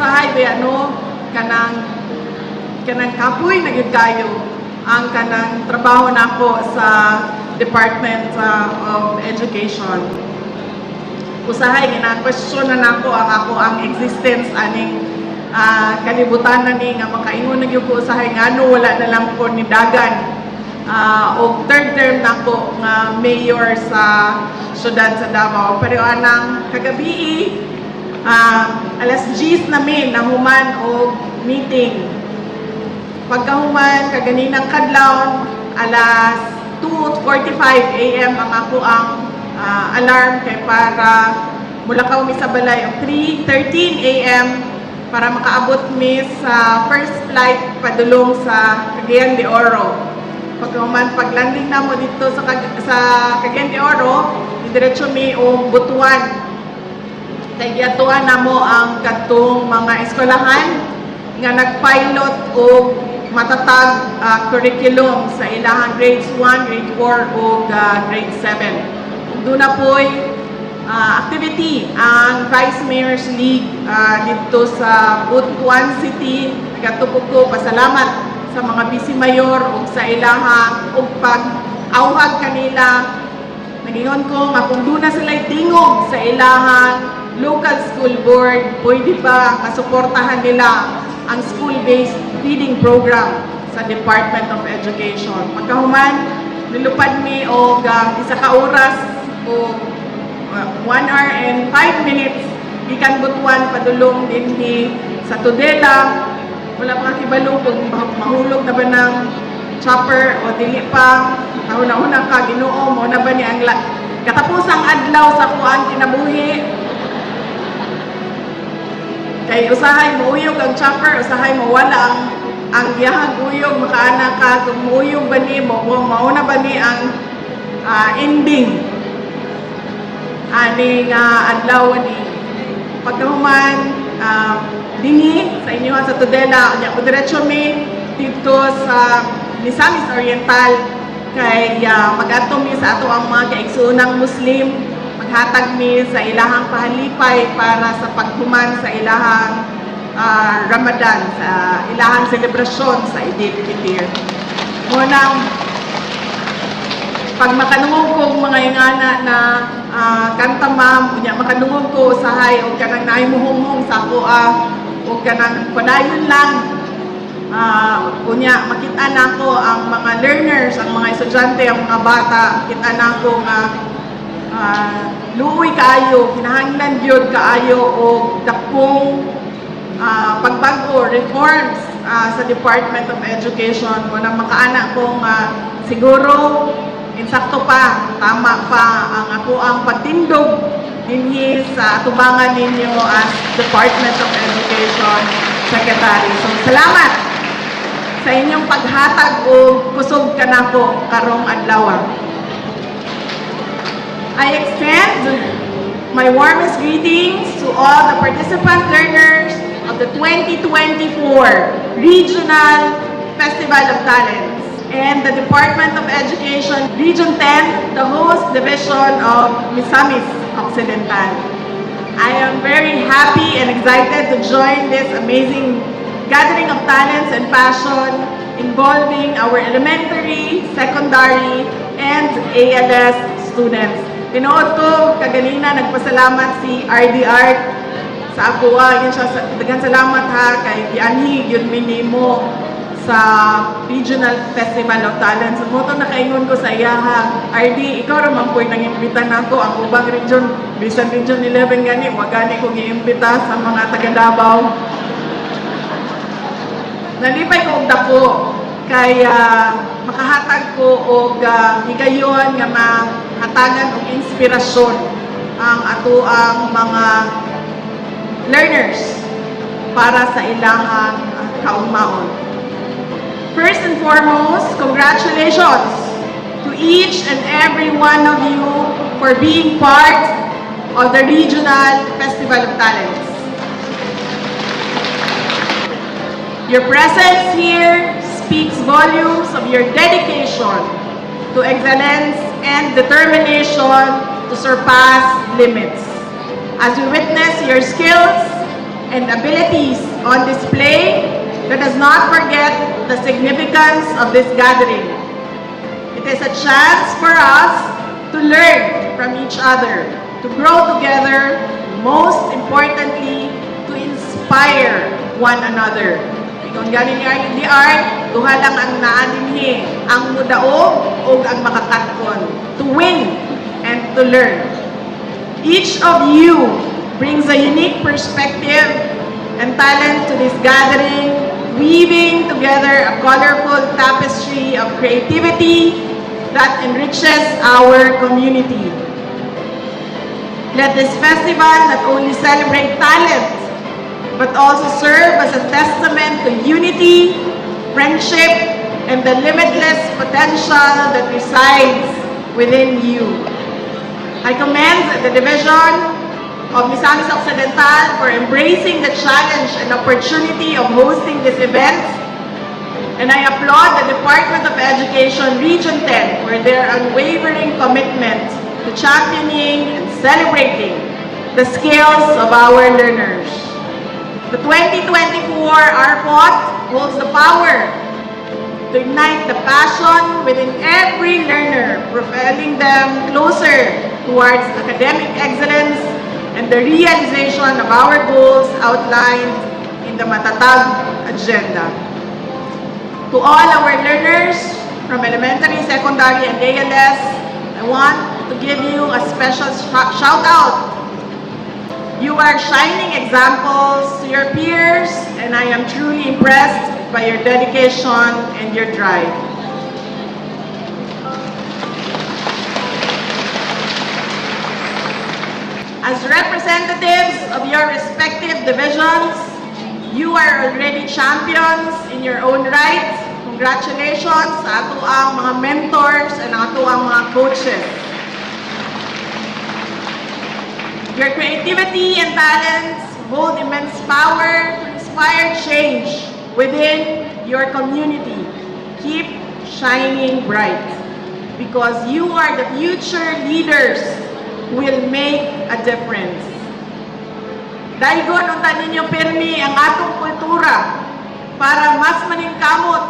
usahay ano kanang kanang kapoy na ang kanang trabaho nako sa Department uh, of Education. Usahay gina-question na nako ang ako ang existence aning ah, kalibutan na ni nga makaingon na gyud ko usahay ngano wala na lang ko ni dagan Ah, o third term nako nga mayor sa syudad sa Davao. Pero anang kagabi ah, alas 10 namin nahuman og meeting Pagkahuman, kaganinang kadlaw, alas 2.45 a.m. ang ako ang ah, alarm kay para mula ka umi sa balay og 3.13 a.m. para makaabot mi sa first flight padulong sa Cagayan de Oro. Pagkahuman, pag-landing na mo dito sa, sa Cagayan de Oro, diretso mi og Butuan. Kay giyatuan na mo ang katong mga eskwelahan nga nag-pilot o matatag ah, curriculum sa ilahang grades 1, grade 4 o ah, grade 7. Doon na po'y ah, activity ang Vice Mayor's League ah, dito sa Butuan City. Nagatupog ko pasalamat sa mga busy mayor o sa ilahang o pag-awhag kanila Nagingon ko nga kung doon na sila tingog sa ilahang local school board, pwede ba masuportahan nila ang school-based feeding program sa Department of Education. Pagkahuman, nilupad mi og um, isa ka oras o uh, one hour and five minutes gikan butuan padulong dinhi sa Tudela. Wala pa kibalo kung ma- mahulog na ba ng chopper o dili pa. Kahuna-una ka Ginoo mo na ba ni ang katapusang adlaw sa kuan kinabuhi kay usahay mo uyog ang chopper usahay mo wala ang ang giyahang uyog makaana ka kung muuyog ba ni mo mauna ba ni ang ah, ending. Aning uh, adlaw ni pagkahuman uh, dinhi sa inyo sa Tudela nya ko mi dito sa Misamis Oriental. Kay uh, mag-ato mi sa ato ang mga kaigsuonang Muslim maghatag mi sa ilahang pahalipay para sa paghuman sa ilahang ah, Ramadan sa ilahang selebrasyon sa Eid al-Fitr. Munang pag makanungog ko mga ingana na ah, kanta ma'am, unya makanungog ko usahay o kanang naimuhumong sa ako ah, o kanang padayon lang Ah, unya makita na ko ang mga learners, ang mga estudyante, ang mga bata, kita na ko nga ah, luoy kaayo, kinahanglan gyud kaayo o dakong ah, pagbago, reforms ah, sa Department of Education mo na makaana ko nga siguro insakto pa, tama pa ang ako ang pagtindog dinhi sa atubangan ninyo as Department of Education Secretary. So, salamat sa inyong paghatag o kusog kanako karong adlaw. I extend my warmest greetings to all the participant learners of the 2024 Regional Festival of Talents and the Department of Education Region 10, the host division of Misamis Occidental. I am very happy and excited to join this amazing gathering of talents and passion involving our elementary, secondary, and ALS students. Tinuod ko, kaganina, nagpasalamat si RD Art sa ako. ah, Yun siya, daghang salamat ha, kay Gianhi, yun minimo sa Regional Festival of Talents. Moto na kaingon ko sa iya ha, RD, ikaw raman po'y nang-imbita na ako, ang ubang region, bisan region 11 gani, wag gani kong i-imbita sa mga taga Davao. Nalipay ko og dako kaya makahatag ko og uh, higayon nga mahatagan og inspirasyon ang ato ang mga learners para sa ilahang kaugmaon. First and foremost, congratulations to each and every one of you for being part of the Regional Festival of Talents. Your presence here speaks volumes of your dedication to excellence and determination to surpass limits. As we witness your skills, and abilities on display, let us not forget the significance of this gathering. It is a chance for us to learn from each other, to grow together, most importantly, to inspire one another. Kung galing ni Art the Art, duha lang ang naanimhi, ang mudaog o ang makakatkon. To win and to learn. Each of you brings a unique perspective and talent to this gathering, weaving together a colorful tapestry of creativity that enriches our community. Let this festival not only celebrate talent, but also serve as a testament to unity, friendship, and the limitless potential that resides within you. I commend the Division of Misamis Occidental for embracing the challenge and opportunity of hosting this event. And I applaud the Department of Education Region 10 for their unwavering commitment to championing and celebrating the skills of our learners. The 2024 RPOT holds the power to ignite the passion within every learner, propelling them closer towards academic excellence and the realization of our goals outlined in the Matatag Agenda. To all our learners from elementary, secondary, and ALS, I want to give you a special shout out you are shining examples am truly impressed by your dedication and your drive. As representatives of your respective divisions, you are already champions in your own right. Congratulations sa ato ang mga mentors and ato ang mga coaches. Your creativity and talents hold immense power inspire change within your community. Keep shining bright because you are the future leaders will make a difference. Daigon unta ninyo pirmi ang atong kultura para mas maningkamot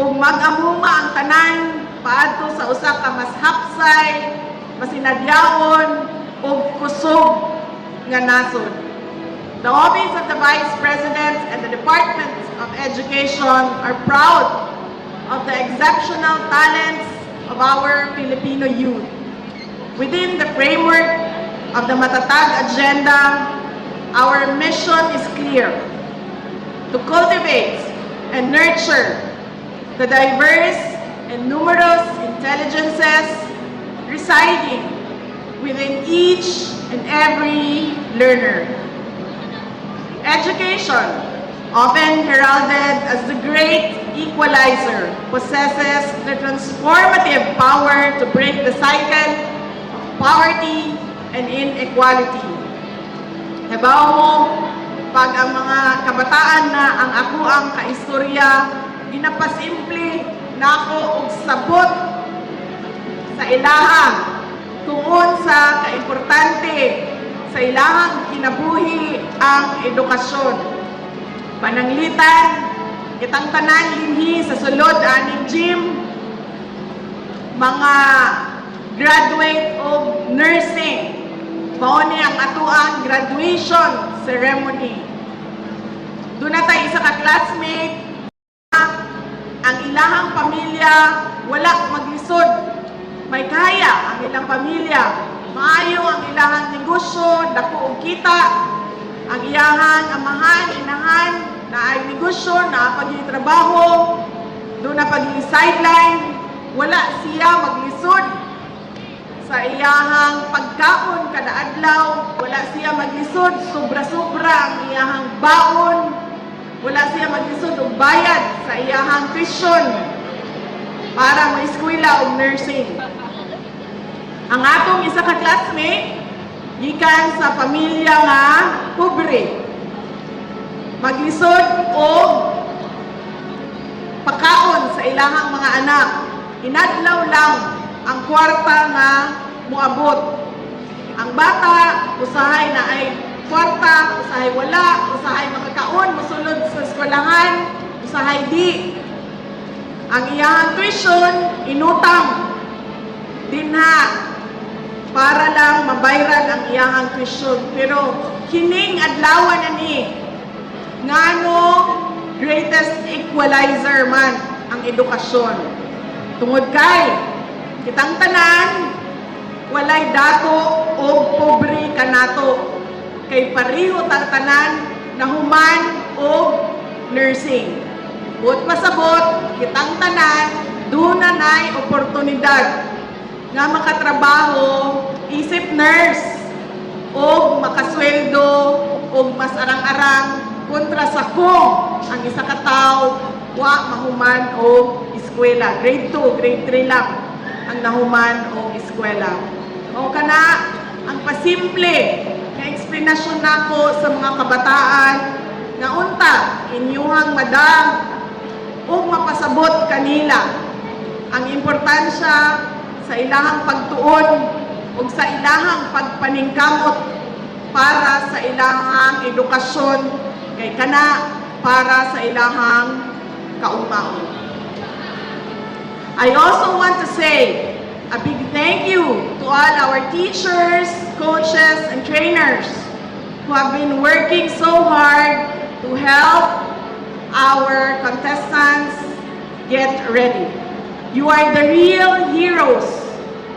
ug mag-amuma ang tanan paadto sa usa ka mas hapsay, mas inadyawon ug kusog nga nasod. The Office of the Vice President and the Department of Education are proud of the exceptional talents of our Filipino youth. Within the framework of the Matatag Agenda, our mission is clear to cultivate and nurture the diverse and numerous intelligences residing within each and every learner. Education, often heralded as the great equalizer, possesses the transformative power to break the cycle of poverty and inequality. Habaw mo, pag ang mga kabataan na ang ako ang kaistorya, ginapasimple na ako og sabot sa ilahang tungod sa kaimportante sa ilahang kinabuhi ang edukasyon. Pananglitan, itang tanan linhi sa sulod aning gym, mga graduate of nursing, mao ni ang atuang graduation ceremony. Doon na tayo isa ka classmate, ang ilahang pamilya wala maglisod. May kaya ang ilang pamilya. Maayo ang ilahang negosyo, dako og kita. Ang iyahang amahan, inahan, na ay negosyo, na paging trabaho, doon na paging sideline, wala siya maglisod sa iyahang pagkaon kada adlaw, wala siya maglisod, sobra-sobra ang iyahang baon, wala siya maglisod og bayad sa iyahang tuition para may eskwela og nursing. Ang atong isa ka classmate, gikan sa pamilya nga pobre. Maglisod og pagkaon sa ilahang mga anak. Inadlaw lang ang kwarta nga muabot. Ang bata, usahay na ay kwarta, usahay wala, usahay makakaon, musulod sa eskwelahan, usahay di. Ang iyang tuition, inutang. Para lang mabayran ang iyang tuition. Pero kining adlaw na ni, ngano greatest equalizer man ang edukasyon. Tungod kay, kitang tanan, walay dato o pobre kanato. Kay pareho tang tanan na human o nursing. Buot pasabot, kitang tanan, doon na na'y oportunidad nga makatrabaho, isip nurse, o makasweldo, o mas arang-arang, kontra sa kung ang isa ka tao, wa mahuman o eskwela. Grade 2, grade 3 lang ang nahuman o eskwela. O kana, ang pasimple nga eksplanasyon nako sa mga kabataan nga unta inyuhang madam ug mapasabot kanila ang importansya sa ilahang pagtuon ug sa ilahang pagpaningkamot para sa ilahang edukasyon kay kana para sa ilahang kaugmaon. I also want to say a big thank you to all our teachers, coaches, and trainers who have been working so hard to help our contestants get ready. You are the real heroes,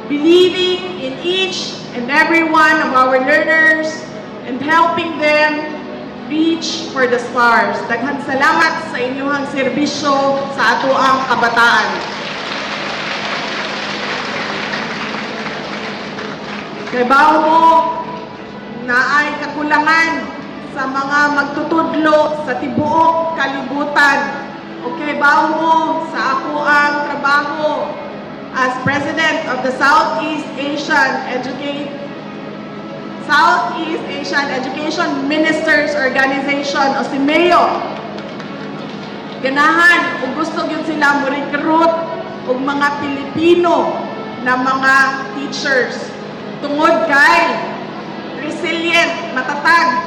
believing in each and every one of our learners and helping them reach for the stars. Daghang salamat sa inyong serbisyo sa ato ang kabataan. Bawo mo na ay kakulangan sa mga magtutudlo sa tibuok kalibutan. Okay, bawo mo sa ako ang trabaho as President of the Southeast Asian Educate Southeast Asian Education Ministers Organization o si MEO. Ganahan, kung gusto yun sila mo recruit og mga Pilipino na mga teachers tungod kay resilient, matatag,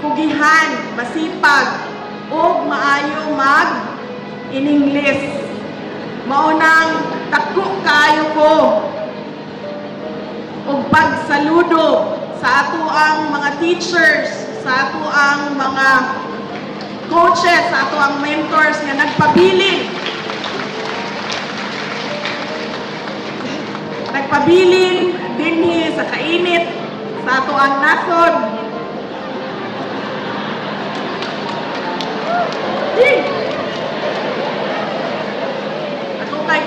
kugihan, masipag, o maayo mag in English. Maunang takko kayo ko ug pagsaludo sa ato ang mga teachers, sa ato ang mga coaches, sa ato ang mentors nga nagpabiling nagpabilin dinhi sa kainit sa ato ang nasod. Hey! Ako kay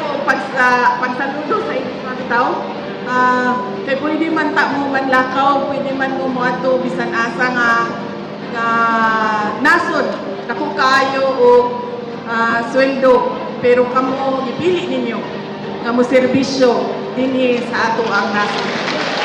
pag sa pagsaludo sa inyong mga tao. Ah, kay pwede man ta mo manlakaw, pwede man mo mo ato bisan asa nga nga nasod nako kayo o ah, sweldo pero kamo gipili ninyo nga mo serbisyo dinhi sa ato ang nasod.